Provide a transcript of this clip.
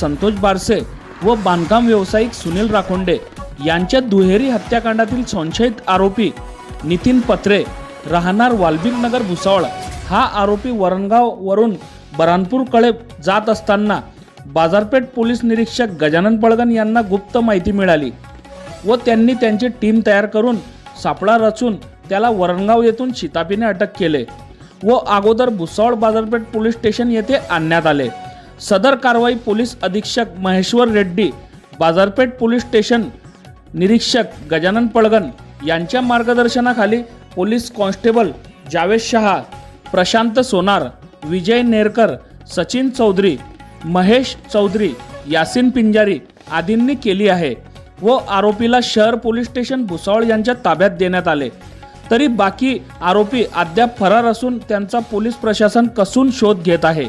संतोष बारसे व बांधकाम व्यावसायिक सुनील राखोंडे यांच्या दुहेरी हत्याकांडातील संशयित आरोपी नितीन पत्रे राहणार वाल्मिक नगर भुसावळ हा आरोपी वरणगाववरून बऱ्हाणपूरकडे जात असताना बाजारपेठ पोलीस निरीक्षक गजानन पळगण यांना गुप्त माहिती मिळाली व त्यांनी त्यांची टीम तयार करून सापळा रचून त्याला वरणगाव येथून शितापीने अटक केले व अगोदर भुसावळ बाजारपेठ पोलीस स्टेशन येथे आणण्यात आले. सदर कारवाई पोलीस अधीक्षक महेश्वर रेड्डी बाजारपेठ पोलीस स्टेशन निरीक्षक गजानन पळगण यांच्या मार्गदर्शनाखाली पोलीस कॉन्स्टेबल जावेद शहा प्रशांत सोनार विजय नेरकर सचिन चौधरी महेश चौधरी यासिन पिंजारी आदींनी केली आहे व आरोपीला शहर पोलीस स्टेशन भुसावळ यांच्या ताब्यात देण्यात आले. तरी बाकी आरोपी अद्याप फरार असून त्यांचा पोलीस प्रशासन कसून शोध घेत आहे.